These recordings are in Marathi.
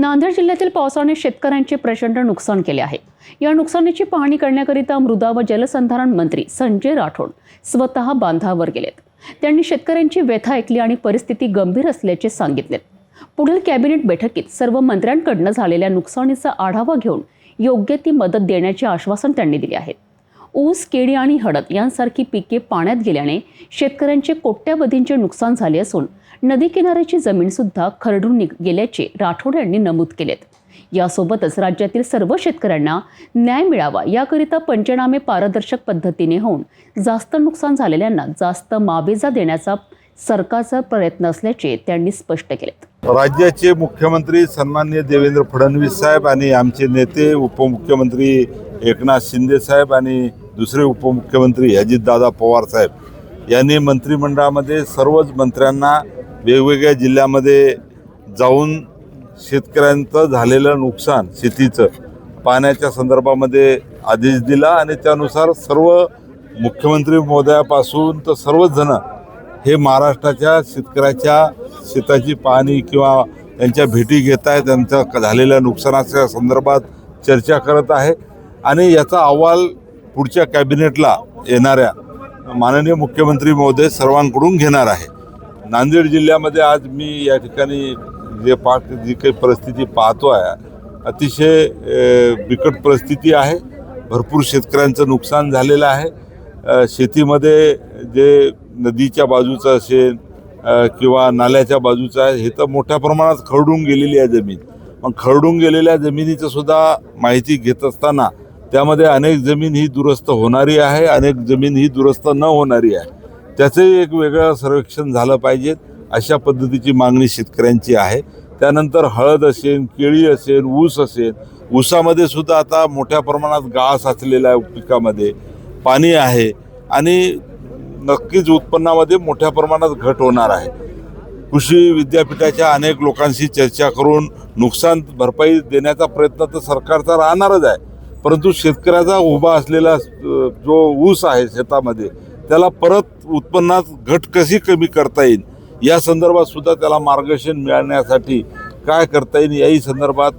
नांदेड जिल्ह्यातील पावसाने शेतकऱ्यांचे प्रचंड नुकसान केले आहे. या नुकसानीची पाहणी करण्याकरिता मृदा व जलसंधारण मंत्री संजय राठोड स्वतः बांधावर गेलेत. त्यांनी शेतकऱ्यांची व्यथा ऐकली आणि परिस्थिती गंभीर असल्याचे सांगितले. पुढील कॅबिनेट बैठकीत सर्व मंत्र्यांकडनं झालेल्या नुकसानीचा आढावा घेऊन योग्य ती मदत देण्याचे आश्वासन त्यांनी दिले आहे. ऊस केळी आणि हळद यांसारखी पिके पाण्यात गेल्याने शेतकऱ्यांचे कोट्यावधींचे नुकसान झाले असून नदी किनाऱ्याची जमीनसुद्धा खरडून निघ गेल्याचे राठोड यांनी नमूद केलेत. यासोबतच राज्यातील सर्व शेतकऱ्यांना न्याय मिळावा याकरिता पंचनामे पारदर्शक पद्धतीने होऊन जास्त नुकसान झालेल्यांना जास्त मावेजा देण्याचा सरकारचा प्रयत्न असल्याचे त्यांनी स्पष्ट केलेत. राज्याचे मुख्यमंत्री सन्माननीय देवेंद्र फडणवीस साहेब आणि आमचे नेते उपमुख्यमंत्री एकनाथ शिंदे साहेब आणि दुसरे उपमुख्यमंत्री अजितदादा पवार साहेब यांनी मंत्रिमंडळामध्ये सर्वच मंत्र्यांना वेगवेगळ्या जिल्ह्यामध्ये जाऊन शेतकऱ्यांचं झालेलं नुकसान शेतीचं पाण्याच्या संदर्भामध्ये आदेश दिला आणि त्यानुसार सर्व मुख्यमंत्री महोदयापासून तर सर्वच जण हे महाराष्ट्राच्या शेतकऱ्याच्या शेताची पाहणी किंवा त्यांच्या भेटी घेत आहे त्यांच्या क- झालेल्या नुकसानाच्या संदर्भात चर्चा करत आहे. आणि याचा अहवाल पुढच्या कॅबिनेटला येणाऱ्या माननीय मुख्यमंत्री महोदय सर्वांकडून घेणार आहे. नांदेड जिल्ह्यामध्ये आज मी या ठिकाणी जे पाक जी काही परिस्थिती पाहतो आहे अतिशय बिकट परिस्थिती आहे. भरपूर शेतकऱ्यांचं नुकसान झालेलं आहे. शेतीमध्ये जे नदीच्या बाजूचं असेल किंवा नाल्याच्या बाजूचं आहे हे तर मोठ्या प्रमाणात खरडून गेलेली आहे जमीन. मग खरडून गेलेल्या जमिनीचं सुद्धा माहिती घेत असताना त्यामध्ये अनेक जमीन ही दुरुस्त होणारी आहे अनेक जमीन ही दुरुस्त न होणारी आहे. त्याचंही एक वेगळं सर्वेक्षण झालं पाहिजे अशा पद्धतीची मागणी शेतकऱ्यांची आहे. त्यानंतर हळद असेल केळी असेल ऊस असेल ऊसामध्ये सुद्धा आता मोठ्या प्रमाणात गाळ साचलेला आहे पिकामध्ये पाणी आहे आणि नक्कीच उत्पन्नामध्ये मोठ्या प्रमाणात घट होणार आहे. कृषी विद्यापीठाच्या अनेक लोकांशी चर्चा करून नुकसान भरपाई देण्याचा प्रयत्न तर सरकारचा राहणारच आहे. परंतु शेतकऱ्याचा उभा असलेला जो ऊस आहे शेतामध्ये त्याला परत उत्पन्नात घट कशी कमी करता येईल? या संदर्भात सुद्धा त्याला मार्गदर्शन मिळण्यासाठी काय करता येईल? याही संदर्भात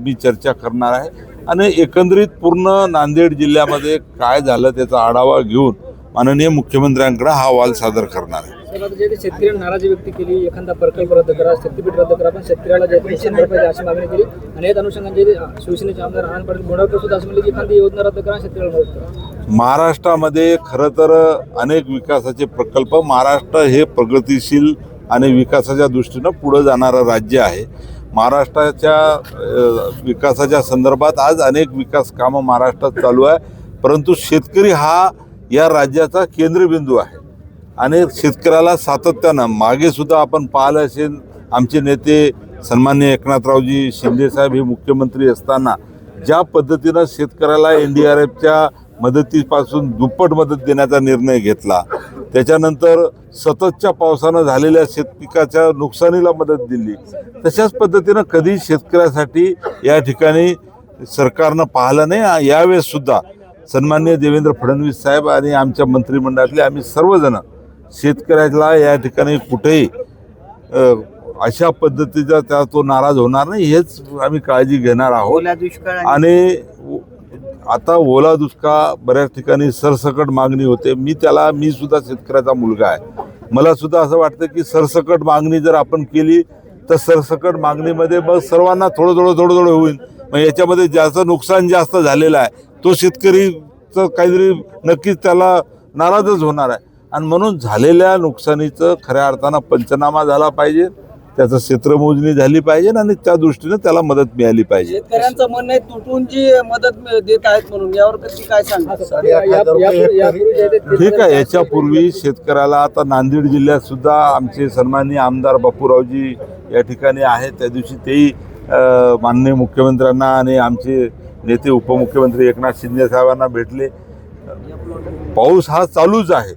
मी चर्चा करणार आहे. आणि एकंदरीत पूर्ण नांदेड जिल्ह्यामध्ये काय झालं त्याचा आढावा घेऊन माननीय मुख्यमंत्र्यांकडे हा अहवाल सादर करणार आहे. जे शेतकऱ्यांनी नाराजी व्यक्त केली एखादा प्रकल्प रद्द करा शक्तीपीठ रद्द करा पण शेतकऱ्याला जे पेन्शन भरपाई अशी मागणी केली आणि याच अनुषंगाने जे शिवसेनेचे आमदार आनंद पाटील बोंडावकर सुद्धा असं म्हणले की एखादी योजना रद्द करा शेतकऱ्याला मदत करा. महाराष्ट्रामध्ये खरं तर अनेक विकासाचे प्रकल्प महाराष्ट्र हे प्रगतिशील आणि विकासाच्या दृष्टीनं पुढं जाणारं राज्य आहे. महाराष्ट्राच्या विकासाच्या संदर्भात आज अनेक विकास कामं महाराष्ट्रात चालू आहे परंतु शेतकरी हा या राज्याचा केंद्रबिंदू आहे. आणि शेतकऱ्याला सातत्यानं मागे सुद्धा आपण पाहिलं असेल आमचे नेते सन्मान्य एकनाथरावजी शिंदेसाहेब हे मुख्यमंत्री असताना ज्या पद्धतीनं शेतकऱ्याला एन डी आर एफच्या मदतीपासून दुप्पट मदत देण्याचा निर्णय घेतला त्याच्यानंतर सततच्या पावसानं झालेल्या शेतपिकाच्या नुकसानीला मदत दिली तशाच पद्धतीनं कधी शेतकऱ्यासाठी या ठिकाणी सरकारनं पाहिलं नाही. यावेळेस सुद्धा सन्मान्य देवेंद्र फडणवीस साहेब आणि आमच्या मंत्रिमंडळातले आम्ही सर्वजण शेतकऱ्याला या ठिकाणी कुठेही अशा पद्धतीचा त्या तो नाराज होणार नाही हेच आम्ही काळजी घेणार आहोत. आणि आता ओला दुष्काळ बऱ्याच ठिकाणी सरसकट मागणी होते. मी त्याला मी सुद्धा शेतकऱ्याचा मुलगा आहे. मला सुद्धा असं वाटतं की सरसकट मागणी जर आपण केली तर सरसकट मागणीमध्ये मग सर्वांना थोडं थोडं थोडं थोडं होईल. मग याच्यामध्ये ज्याचं नुकसान जास्त झालेलं आहे. तो शेतकरीचं काहीतरी नक्कीच त्याला नाराजच होणार आहे. आणि म्हणून झालेल्या नुकसानीचं खऱ्या अर्थानं पंचनामा झाला पाहिजे त्याचं क्षेत्रमोजणी झाली पाहिजे आणि त्या दृष्टीनं त्याला मदत मिळाली पाहिजे. शेतकऱ्यांचं म्हणणं आहे तुटून जी मदत मिळ- देत आहेत म्हणून यावर कशी काय सांगा ठीक आहे याच्यापूर्वी शेतकऱ्याला आता नांदेड जिल्ह्यात सुद्धा आमचे सन्माननीय आमदार बापूरावजी या ठिकाणी आहेत. त्या दिवशी तेही अ, माननीय मुख्यमंत्र्यांना आणि आमचे नेते उपमुख्यमंत्री एकनाथ शिंदे साहेबांना भेटले. पाऊस हा चालूच आहे.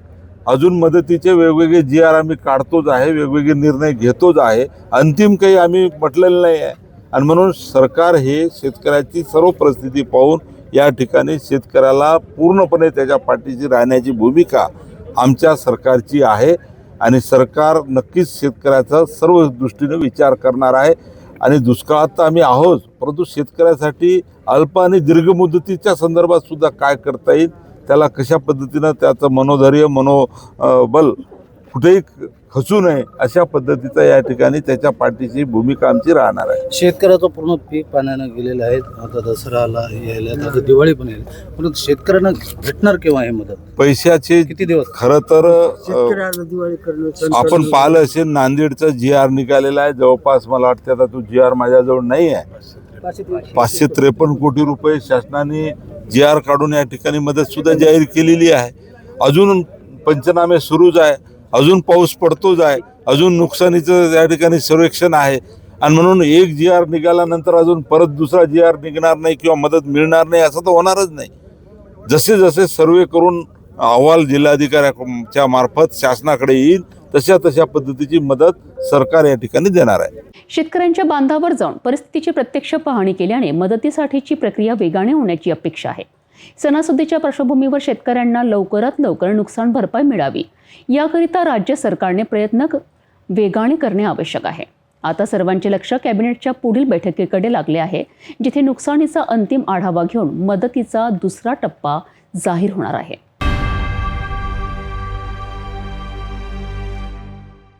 अजून मदतीचे वेगवेगळे जी आर आम्ही काढतोच आहे वेगवेगळे निर्णय घेतोच आहे. अंतिम काही आम्ही म्हटलेलं नाही आहे. आणि म्हणून सरकार हे शेतकऱ्याची सर्व परिस्थिती पाहून या ठिकाणी शेतकऱ्याला पूर्णपणे त्याच्या पाठीशी राहण्याची भूमिका आमच्या सरकारची आहे. आणि सरकार नक्कीच शेतकऱ्याचा सर्व दृष्टीने विचार करणार आहे. आणि दुष्काळात तर आम्ही आहोत परंतु शेतकऱ्यासाठी अल्प आणि दीर्घ मुदतीच्या संदर्भात सुद्धा काय करता येईल त्याला कशा पद्धतीनं त्याचं मनोधैर्य मनोबल कुठेही खचू नये अशा पद्धतीचा या ठिकाणी त्याच्या पाठीची भूमिका आमची राहणार आहे. शेतकऱ्याचं पूर्ण पीक पाण्यानं गेलेलं आहे. आता दसराला यायला आता दिवाळी पण येईल. परंतु शेतकऱ्यांना भेटणार केव्हा हे मदत? पैशाचे किती दिवस? खरं तर अ, दिवाळी करणं आपण पाहिलं असेल नांदेडचा जी आर निघालेला आहे. जवळपास मला वाटते आता तो जी आर माझ्याजवळ नाही आहे. पाचशे त्रेपन्न कोटी रुपये शासनाने जी आर काढून या ठिकाणी मदत सुद्धा जाहीर केलेली आहे. अजून पंचनामे सुरूच आहे. अजून पाऊस पडतोच आहे. अजून नुकसानीचं या ठिकाणी सर्वेक्षण आहे. आणि म्हणून एक जी आर निघाल्यानंतर अजून परत दुसरा जी आर निघणार नाही किंवा मदत मिळणार नाही असं तर होणारच नाही. जसे जसे सर्वे करून अहवाल जिल्हाधिकाऱ्याच्या मार्फत शासनाकडे येईल तशा तशा पद्धतीची मदत सरकार या ठिकाणी देणार आहे. शेतकऱ्यांच्या बांधावर जाऊन परिस्थितीची प्रत्यक्ष पाहणी केल्याने मदतीसाठीची प्रक्रिया वेगाने होण्याची अपेक्षा आहे. सणासुदीच्या पार्श्वभूमीवर शेतकऱ्यांना लवकरात लवकर नुकसान भरपाई मिळावी याकरिता राज्य सरकारने प्रयत्न वेगाने करणे आवश्यक आहे. आता सर्वांचे लक्ष कॅबिनेटच्या पुढील बैठकीकडे लागले आहे जिथे नुकसानीचा अंतिम आढावा घेऊन मदतीचा दुसरा टप्पा जाहीर होणार आहे.